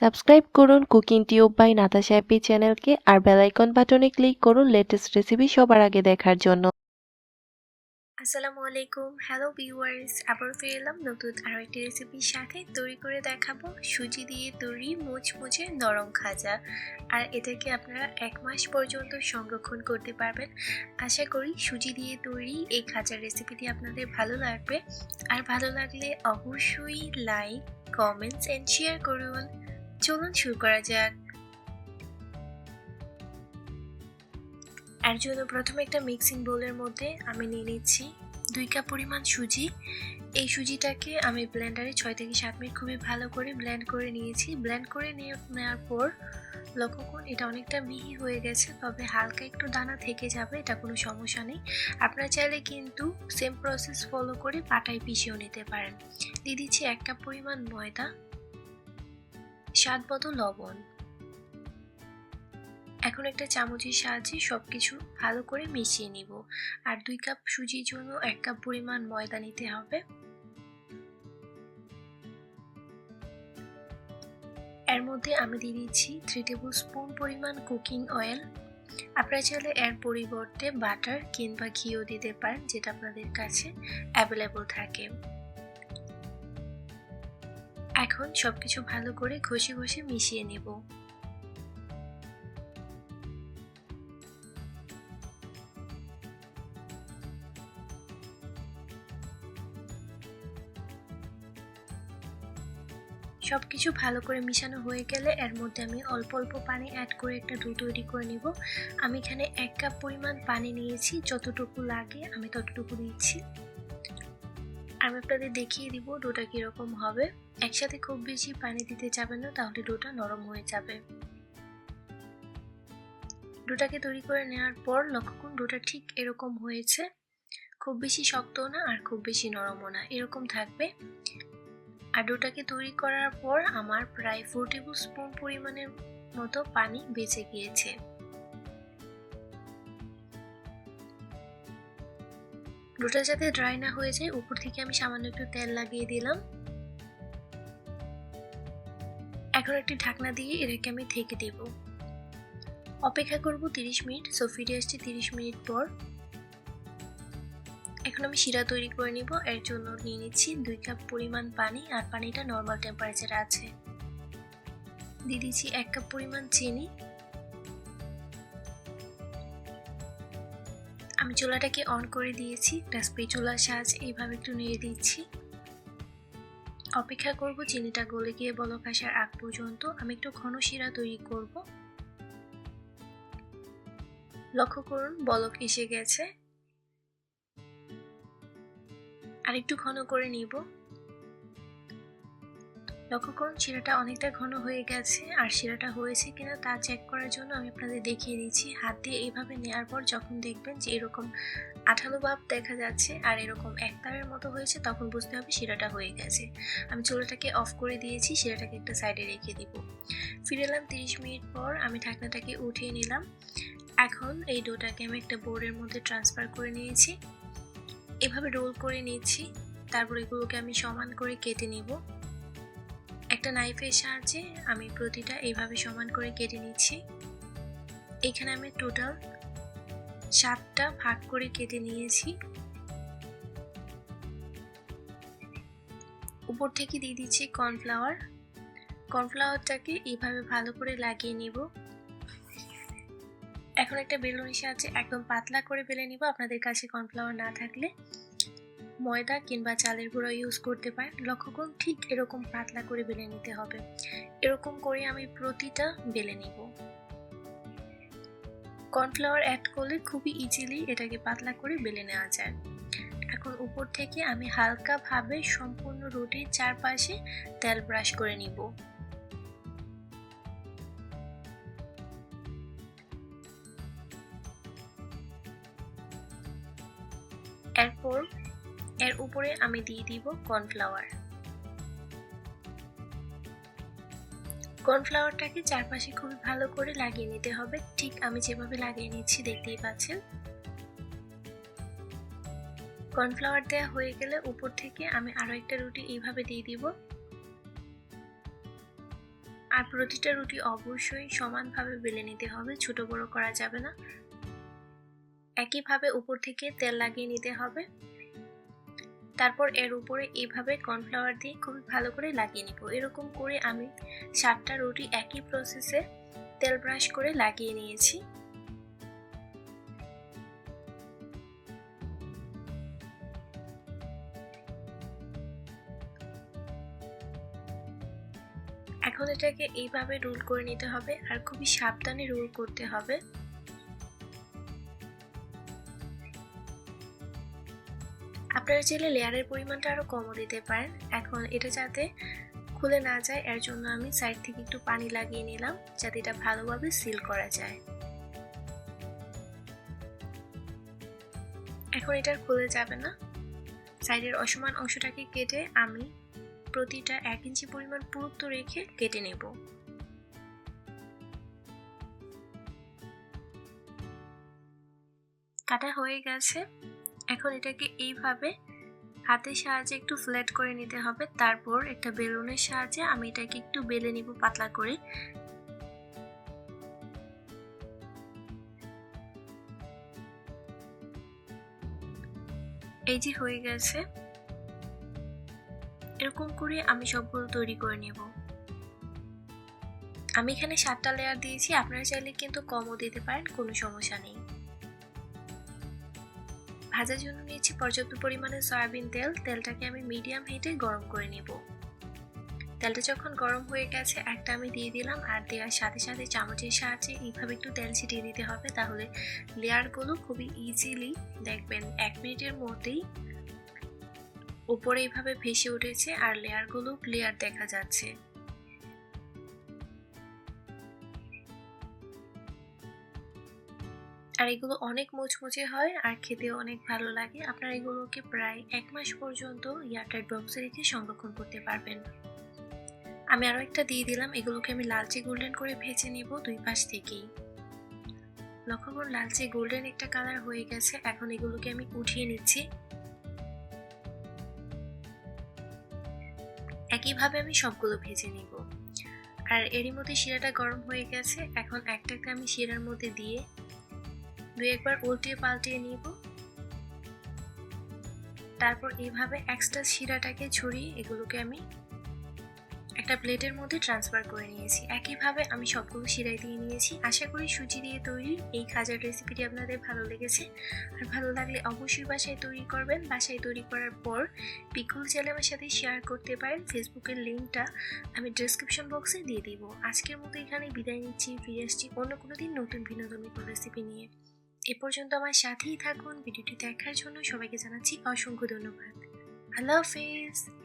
Subscribe করুন cooking tube by Natasha happy চ্যানেলকে আর বেলাইকন বাটনে ক্লিক করুন লেটেস্ট রেসিপি সবার আগে দেখার জন্য। আসসালামু আলাইকুম। হ্যালো ভিউয়ার্স আবার ফিরে এলাম নতুন আরও একটি রেসিপির সাথে। তৈরি করে দেখাবো সুজি দিয়ে তৈরি মুচমুচে নরম খাজা। আর এটাকে আপনারা এক মাস পর্যন্ত সংরক্ষণ করতে পারবেন। আশা করি সুজি দিয়ে তৈরি এই খাজার রেসিপিটি আপনাদের ভালো লাগবে। আর ভালো লাগলে অবশ্যই লাইক কমেন্টস এন্ড শেয়ার করুন। চলুন শুরু করা যাক। এর জন্য প্রথমে একটা মিক্সিং বোলের মধ্যে আমি নিয়ে নিচ্ছি দুই কাপ পরিমাণ সুজি। এই সুজিটাকে আমি ব্লেন্ডারে ছয় থেকে সাত মিনিট খুবই ভালো করে ব্লেন্ড করে নিয়েছি। ব্লেন্ড করে নেওয়ার পর লক্ষ্য করুন, এটা অনেকটা মিহি হয়ে গেছে, তবে হালকা একটু দানা থেকে যাবে, এটা কোনো সমস্যা নেই। আপনারা চাইলে কিন্তু সেম প্রসেস ফলো করে পাটায় পিষেও নিতে পারেন। দিয়ে দিচ্ছি এক কাপ পরিমাণ ময়দা। স্বাদ মতো লবণ। এখন একটা চামচের সাহায্যে সব কিছু ভালো করে মিশিয়ে নিব। আর দুই কাপ সুজির জন্য এক কাপ পরিমাণ ময়দা নিতে হবে। এর মধ্যে আমি দিয়ে দিচ্ছি থ্রি টেবিল স্পুন পরিমাণ কুকিং অয়েল আপনারা চাইলে এর পরিবর্তে বাটার কিংবা ঘিও দিতে পারেন, যেটা আপনাদের কাছে অ্যাভেলেবল থাকে। এখন সবকিছু ভালো করে ঘষে ঘষে মিশিয়ে নেব। সব কিছু ভালো করে মিশানো হয়ে গেলে এর মধ্যে আমি অল্প অল্প পানি অ্যাড করে একটা ডো তৈরি করে নিব। আমি এখানে এক কাপ পরিমাণ পানি নিয়েছি, যতটুকু লাগে আমি ততটুকু দিচ্ছি আমি আপনাদের দেখিয়ে দিব ডোটা কীরকম হবে। একসাথে খুব বেশি পানি দিতে যাবেন না, তাহলে ডোটা নরম হয়ে যাবে। ডোটাকে তৈরি করে নেওয়ার পর লক্ষ্য করুন ডোটা ঠিক এরকম হয়েছে। খুব বেশি শক্তও না আর খুব বেশি নরমও না, এরকম থাকবে। আর ডোটাকে তৈরি করার পর আমার প্রায় ফোর টেবিল স্পুন পরিমাণের মতো পানি বেঁচে গিয়েছে। ডোটা যাতে ড্রাই না হয়ে যায়, উপর থেকে আমি সামান্য একটু তেল লাগিয়ে দিলাম। এখন একটি ঢাকনা দিয়ে এটাকে আমি থেকে দেব। অপেক্ষা করব তিরিশ মিনিট সো ফিরে আসছি তিরিশ মিনিট পর। এখন আমি শিরা তৈরি করে নিব, এর জন্য নিয়ে নিচ্ছি দুই কাপ পরিমাণ পানি, আর পানিটা নর্মাল টেম্পারেচার আছে। দিয়ে দিচ্ছি এক কাপ পরিমাণ চিনি। আমি চুলাটাকে অন করে দিয়েছি একটা স্পেচুলার সাজ এইভাবে একটু নিয়ে দিচ্ছি। অপেক্ষা করব চিনিটা গলে গিয়ে বলক আসার আগ পর্যন্ত। আমি একটু ঘন শিরা তৈরি করব। লক্ষ্য করুন, বলক এসে গেছে। আর একটু ঘন করে নিব। লক্ষ্য করুন শিরাটা অনেকটা ঘন হয়ে গেছে, আর শিরাটা হয়েছে কিনা তা চেক করার জন্য আমি আপনাদের দেখিয়ে দিচ্ছি। হাত দিয়ে এইভাবে নেওয়ার পর যখন দেখবেন যে এরকম আঠালো ভাব দেখা যাচ্ছে আর এরকম একতারের মতো হয়েছে, তখন বুঝতে হবে শিরাটা হয়ে গেছে। আমি চুলাটাকে অফ করে দিয়েছি, শিরাটাকে একটা সাইডে রেখে দিব। ফিরে এলাম তিরিশ মিনিট পর, আমি ঢাকনাটাকে উঠিয়ে নিলাম। এখন এই ডোটাকে আমি একটা বোর্ডের মধ্যে ট্রান্সফার করে নিয়েছি। এভাবে রোল করে নিচ্ছি, তারপর এগুলোকে আমি সমান করে কেটে নিব। একটা নাইফের সাহায্যে আমি প্রতিটা এইভাবে সমান করে কেটে নিচ্ছি। এখানে আমি টোটাল সাতটা ভাগ করে কেটে নিয়েছি। উপর থেকে দিয়ে দিচ্ছি কর্নফ্লাওয়ার কর্নফ্লাওয়ারটাকে এইভাবে ভালো করে লাগিয়ে নিব। এখন একটা বেলুনের সাহায্যে একদম পাতলা করে বেলে নিব। আপনাদের কাছে কর্নফ্লাওয়ার না থাকলে ময়দা কিংবা চালের গুঁড়ো ইউজ করতে পারেন। লক্ষ্য করুন, ঠিক এরকম পাতলা করে বেলে নিতে হবে। এরকম করে আমি প্রতিটা বেলে নিব। কর্নফ্লাওয়ার অ্যাড করলে খুবই ইজিলি এটাকে পাতলা করে বেলে নেওয়া যায়। এখন উপর থেকে আমি হালকাভাবে সম্পূর্ণ রুটির চারপাশে তেল ব্রাশ করে নিব। এরপর এর উপরে আমি দিয়ে দিব কর্নফ্লাওয়ার। কর্নফ্লাওয়ারটাকে চারপাশে খুব ভালো করে লাগিয়ে নিতে হবে। ঠিক আমি যেভাবে লাগিয়ে নিচ্ছি দেখতেই পাচ্ছেন। কর্নফ্লাওয়ার দেওয়া হয়ে গেলে উপর থেকে আমি আরও একটা রুটি এইভাবে দিয়ে দিব। আর প্রতিটা রুটি অবশ্যই সমানভাবে বেলে নিতে হবে, ছোট বড় করা যাবে না। একইভাবে উপর থেকে তেল লাগিয়ে নিতে হবে। তারপর এর উপরে এইভাবে কর্নফ্লাওয়ার দিয়ে খুব ভালো করে লাগিয়ে নিব। এরকম করে আমি সাতটা রুটি একই প্রসেসে তেল ব্রাশ করে লাগিয়ে নিয়েছি। এখন এটাকে এইভাবে রোল করে নিতে হবে আর খুবই সাবধানে রোল করতে হবে। আপনারা চাইলে লেয়ারের পরিমাণটা আরও কমও দিতে পারেন। এখন এটা যাতে খুলে না যায়, এর জন্য আমি সাইড থেকে একটু পানি লাগিয়ে নিলাম, যাতে এটা ভালোভাবে সিল করা যায়। এখন এটা খুলে যাবে না। সাইডের অসমান অংশটাকে কেটে আমি প্রতিটা এক ইঞ্চি পরিমাণ পুরুত্ব রেখে কেটে নেব। কাটা হয়ে গেছে। এখন এটাকে এইভাবে হাতের সাহায্যে একটু ফ্ল্যাট করে নিতে হবে। তারপর একটা বেলুনের সাহায্যে আমি এটাকে একটু বেলে নিব পাতলা করে। এই যে হয়ে গেছে। এরকম করে আমি সবগুলো তৈরি করে নেব। আমি এখানে সাতটা লেয়ার দিয়েছি, আপনারা চাইলে কিন্তু কমও দিতে পারেন, কোনো সমস্যা নেই। ভাজার জন্য নিয়েছি, পর্যাপ্ত পরিমাণে সয়াবিন তেল। তেলটাকে আমি মিডিয়াম হিটে গরম করে নেব। তেলটা যখন গরম হয়ে গেছে, একটা আমি দিয়ে দিলাম আর দেওয়ার সাথে সাথে চামচের সাহায্যে এইভাবে একটু তেল ছিটিয়ে দিতে হবে, তাহলে লেয়ারগুলো খুবই ইজিলি দেখবেন এক মিনিটের মধ্যেই উপরে এইভাবে ভেসে উঠেছে আর লেয়ারগুলো ক্লিয়ার দেখা যাচ্ছে। আর এগুলো অনেক মুচমুচে হয় আর খেতেও অনেক ভালো লাগে। আপনারা এগুলোকে প্রায় এক মাস পর্যন্ত এয়ারটাইট বক্সে রেখে সংরক্ষণ করতে পারবেন। আমি আরও একটা দিয়ে দিলাম। এগুলোকে আমি লালচে গোল্ডেন করে ভেজে নেব দুই পাশ থেকেই। লক্ষ্য করুন, লালচে গোল্ডেন একটা কালার হয়ে গেছে। এখন এগুলোকে আমি উঠিয়ে নিচ্ছি। একইভাবে আমি সবগুলো ভেজে নিব। আর এরই মধ্যে শিরাটা গরম হয়ে গেছে। এখন একটা একটা আমি শিরার মধ্যে দিয়ে দুই একবার উল্টিয়ে পাল্টিয়ে নিব। তারপর এইভাবে এক্সট্রা শিরাটাকে ছড়িয়ে এগুলোকে আমি একটা প্লেটের মধ্যে ট্রান্সফার করে নিয়েছি। একইভাবে আমি সবগুলো শিরাই দিয়ে নিয়েছি। আশা করি সুজি দিয়ে তৈরি এই খাজার রেসিপিটি আপনাদের ভালো লেগেছে। আর ভালো লাগলে অবশ্যই বাসায় তৈরি করবেন। বাসায় তৈরি করার পর পিকুল চাইলে আমার সাথে শেয়ার করতে পারেন। ফেসবুকের লিঙ্কটা আমি ডিসক্রিপশন বক্সে দিয়ে দিব। আজকের মতো এখানে বিদায় নিচ্ছি। ফিরে আসছি অন্য কোনো দিন নতুন বিনোদন রেসিপি নিয়ে। এ পর্যন্ত আমার সাথেই থাকুন। ভিডিওটি দেখার জন্য সবাইকে জানাচ্ছি অসংখ্য ধন্যবাদ। আল্লাহ হাফেজ।